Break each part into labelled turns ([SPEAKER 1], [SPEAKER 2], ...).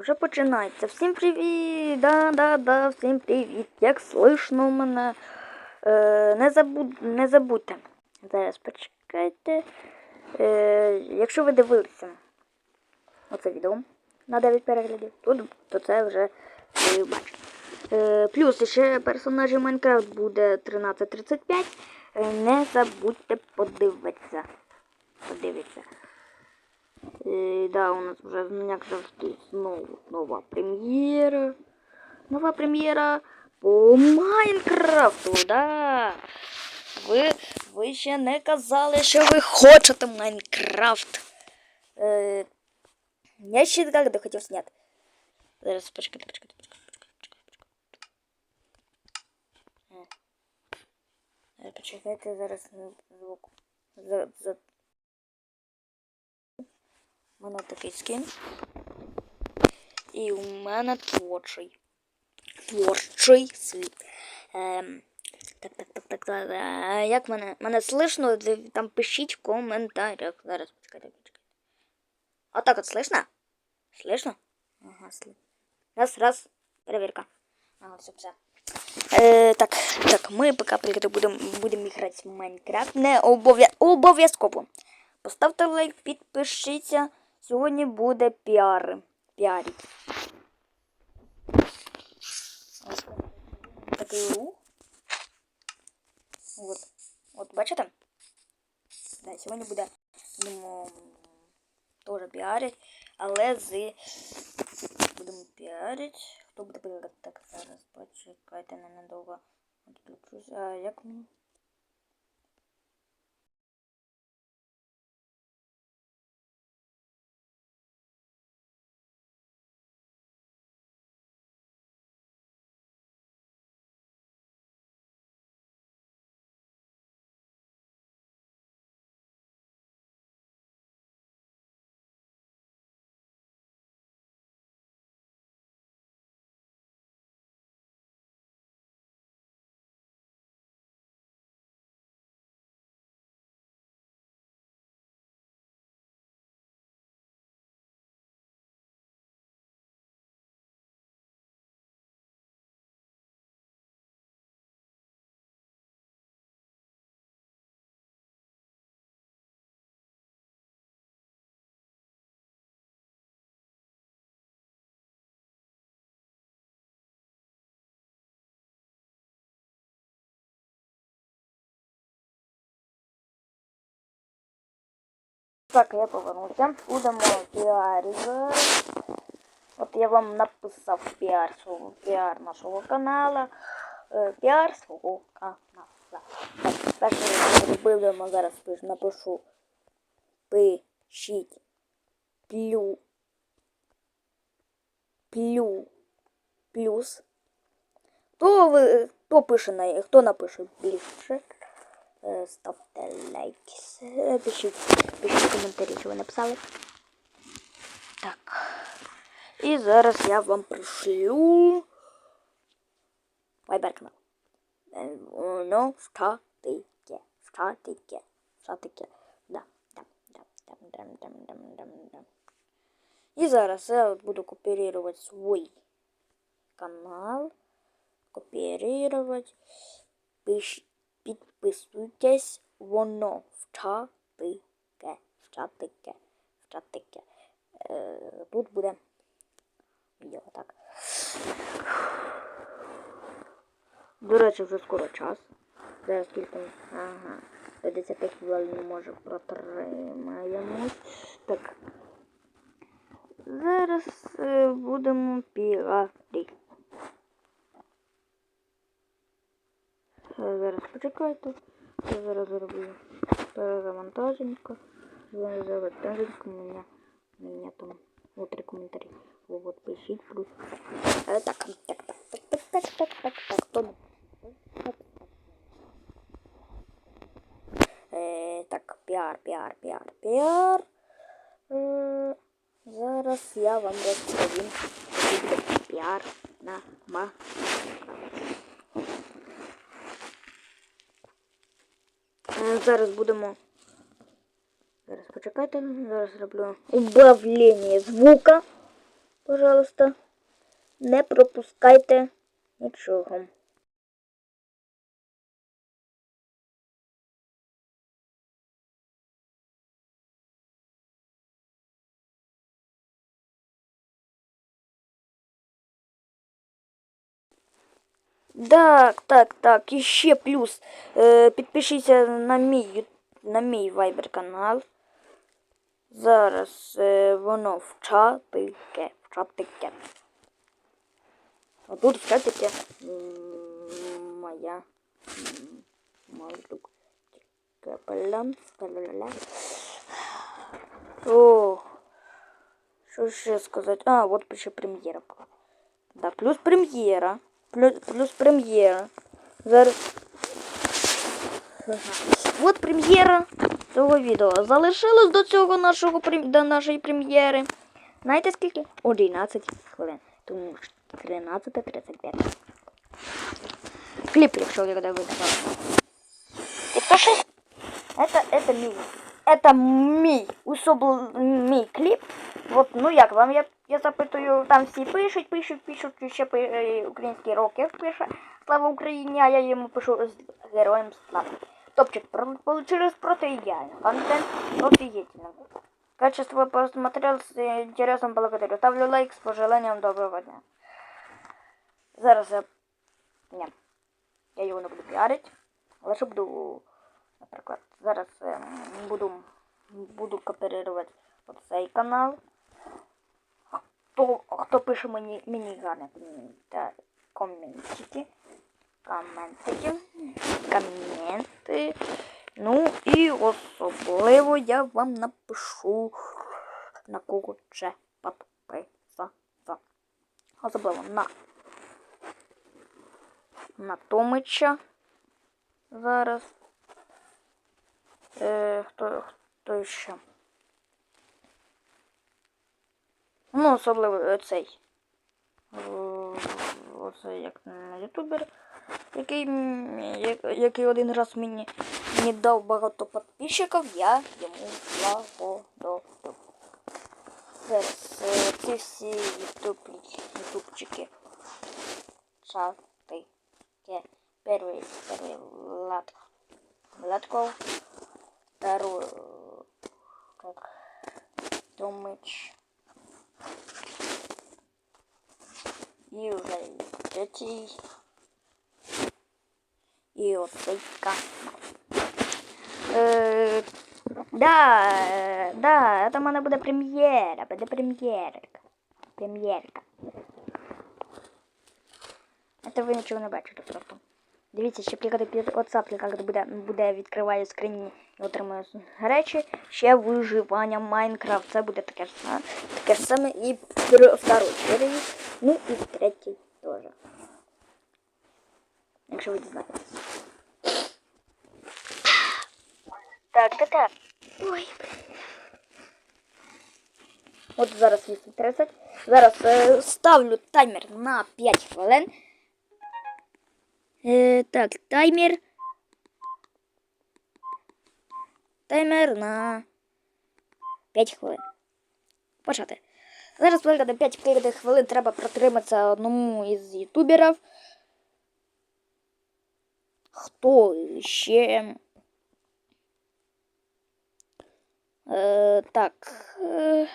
[SPEAKER 1] Вже починається. Всім привіт! Да, да, да, всім привіт. Як слышно мене. Е, не, забудь, не забудьте. Зараз почекайте. Е, якщо ви дивилися оце відео на 9 переглядів, то, то це вже ви бачите. Е, плюс ще персонажі Майнкрафт буде 1335. Е, не забудьте подивитися. Подивитися. І, да, у нас вже як завжди знову нова прем'єра. Нова прем'єра по Майнкрафту, да. Ви, ви ще не казали, що ви хочете Майнкрафт. Е, я ще як хотів зняти. Зараз почекайте, почекайте, почекайте, почекайте. Е, Почекайте зараз звук. За, за, мене такий скін. І у мене творчий. Творчий світ. Ем, так, так, так, так, так. Е, як мене? Мене слышно? Де- Там пишіть в коментарях. Зараз почекайте, почекайте. А так от слышно? Слышно? Ага, слышно. Раз, раз. Перевірка. Ага, все, все. Е, так, так, ми поки прийти будемо будем грати в Майнкрафт. Не обов'я... обов'язково. Поставте лайк, підпишіться. Сьогодні буде піар. Ось Такий рух. От. От бачите? Да, сьогодні буде будемо теж піарить, але з будемо піарити. Хто буде піарити? Так, зараз почекайте ненадовго. Відключусь. А як мені? Так, я повернувся. Будемо піарити. От я вам написав піар свого піар нашого каналу. Е, Піар свого каналу. Так, перше будемо зараз напишу пишіть плю плю плюс. Хто ви хто пише на хто напише більше? Е, Ставте лайки. Е, Пишіть, пишіть коментарі, що ви написали. Так. І зараз я вам пришлю. Вайбер канал. Е, Ну, що таке? Що таке? Що таке? Да, да, да, да, да, да, да, да, да. І зараз я буду копірувати свій канал. Копірувати. Пишіть. Підписуйтесь, воно вчатике, вчатике, вчатике. Е, тут буде відео, так. До речі, вже скоро час. Зараз скільки. Ага. 55 хвилин може протримаємось. Так. Зараз е, будемо пірати. Зараз почекайте. Я зараз зроблю перезавантаженька. Завантаженька у меня, там вот три комментария. Вот пишите плюс. Е, так, так, так, так, так, так, так, так, так, Е, так, піар, піар, піар, піар. Е, зараз я вам розповім, піар на ма. Е, Зараз будемо. Зараз почекайте, зараз зроблю убавлення звука. Пожалуйста, не пропускайте нічого. Так, так, так. І ще плюс. Е, підпишіться на мій, на мій Viber канал. Зараз е, воно в чатике. В чатике. А тут в чатике моя мальчик. О, що ще сказати? А, от пише прем'єра. Да, плюс прем'єра. Плюс, плюс прем'єра. Зараз. От прем'єра цього відео. Залишилось до цього нашого до нашої прем'єри. Знаєте скільки? 11 хвилин. Тому що 13.35. Кліп, якщо я видавав. Это, это мій. Это мій особл... мій кліп. От, ну як вам, я, я запитую, там всі пишуть, пишуть, пишуть, ще пи- е, український рокер пише Слава Україні, а я йому пишу з героям слава. Топчик, получилось просто идеально. Контент офигительно. Качество посмотрел с интересом благодарю. Ставлю лайк с пожеланием доброго дня. Зараз я... Ні. Я його не буду піарити. Лише буду, наприклад, зараз ем, буду, буду кооперувати оцей канал. Хто, хто пише мені, мені гарне та коментики. Коментики. Коменти. Ну і особливо я вам напишу на кого ще підписатися. Особливо на на Томича. Зараз. Е, хто, хто ще? Ну, особливо цей. Е, Оце як ютубер, який, я- який один раз мені, мені дав багато підписчиків, я йому благодарю. Зараз е, ці всі ютуб, ютубчики. Чати. Первый, первый Влад, Владков. Второй, как, Томыч. И уже третий. И вот Сейка. Е, да, е, да, это в мене буде прем'єра, буде прем'єрка. Прем'єрка. Це ви нічого не бачите просто. Дивіться, ще клікати під WhatsApp, клікати буде, буде відкриває скрині і отримує речі. Ще виживання Майнкрафт. Це буде таке ж саме. Таке ж саме і второй серії. Ну і третій теж. Якщо ви дізнаєтесь. Так, так, так. Ой. От зараз 8.30. Зараз е, ставлю таймер на 5 хвилин. Е, так, таймер. Таймер на 5 хвилин. Почати. Зараз приклад 5 хвилин треба протриматися одному із ютуберів. Хто ще? Е, так. Е,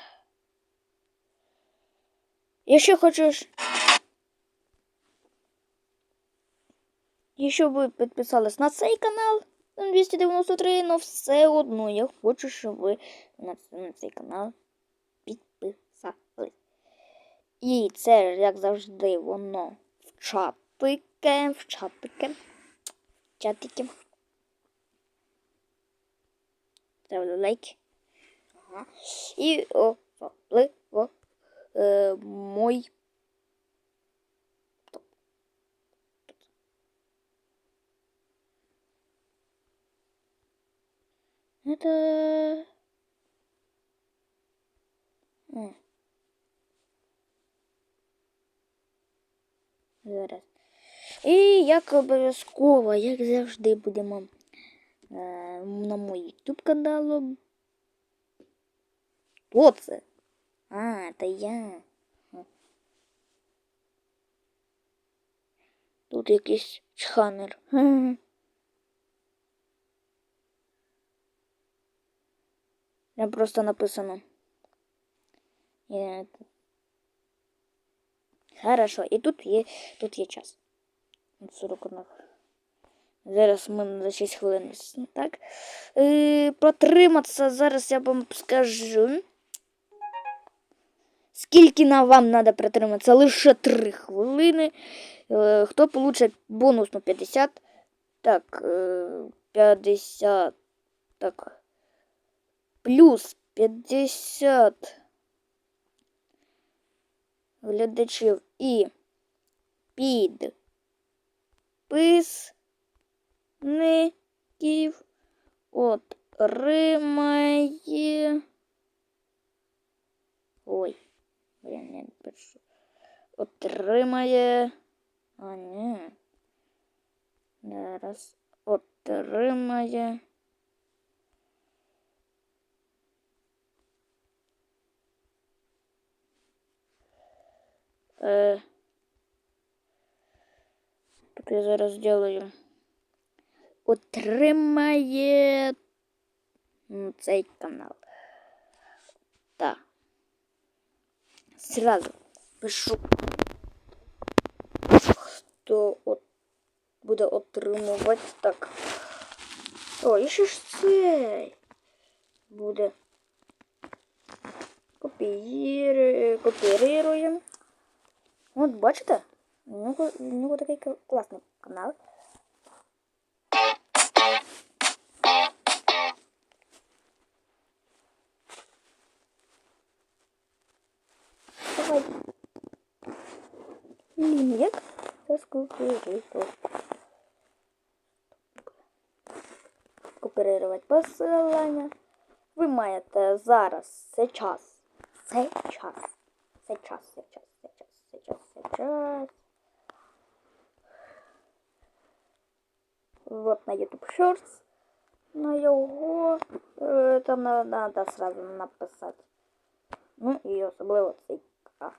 [SPEAKER 1] якщо хочеш. Якщо ви підписались на цей канал 293, але все одно я хочу, щоб ви на, на цей канал підписались. І це, як завжди, воно в чатике, в чатике, в чатике. Ставлю лайк. Ага. І особливо е, мой Ну, это... Ну, зараз. І як обов'язково, як завжди, будемо е, на моїй YouTube каналу. Хто це? А, це я. Тут якийсь чханер. Там просто написано. Е, Хорошо, і тут є, тут є час. От 41. Зараз ми за 6 хвилин. Так. Е, протриматися зараз я вам скажу. Скільки на вам треба притриматися? Лише 3 хвилини. Е, хто получить бонусну 50? Так, е, 50. Так. Плюс 50 глядачів і підписників отримає. Ой, я не пишу. Отримає. А, ні. Зараз отримає. Е, так я зараз зроблю. Отримає цей канал. Так. Сразу пишу. Хто от буде отримувати так. О, і ще ж цей буде. Копіруємо. Вот, бачите? У нього, у нього такий класний канал. Давай. Лінік. Раскупировать. Куперувати посилання. Ви маєте зараз, сейчас, сейчас, сейчас, сейчас час, це час. Вот на YouTube Shorts. На його е, там треба сразу написати. Ну і особливо цей К.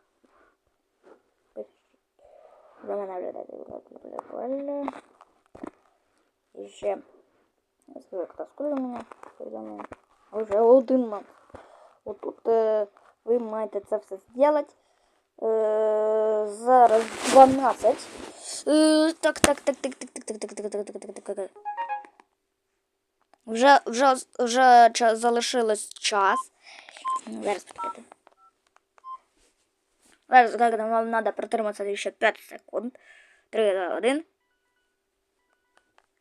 [SPEAKER 1] За мене вже дати. І ще. Я скажу, хто скоро мене повідомлення. Уже один мам. Отут е, ви маєте це все зробити. Е, зараз 12. Е, так, так, так, так, так, так, так, так, так, так, так, так, так, так. Вже, вже, вже залишилось час. Зараз почекайте. Зараз як вам треба протриматися ще 5 секунд. 3, 2, 1.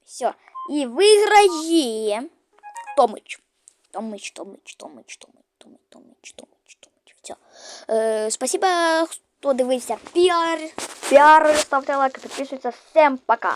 [SPEAKER 1] Все. І виграє Томич. Томич, Томич, Томич, Томич, Томич, Томич, Томич, Томич. Все. Е, спасибо, хто дивився піар. Піар, ставте лайк, підписуйтесь. Всім пока.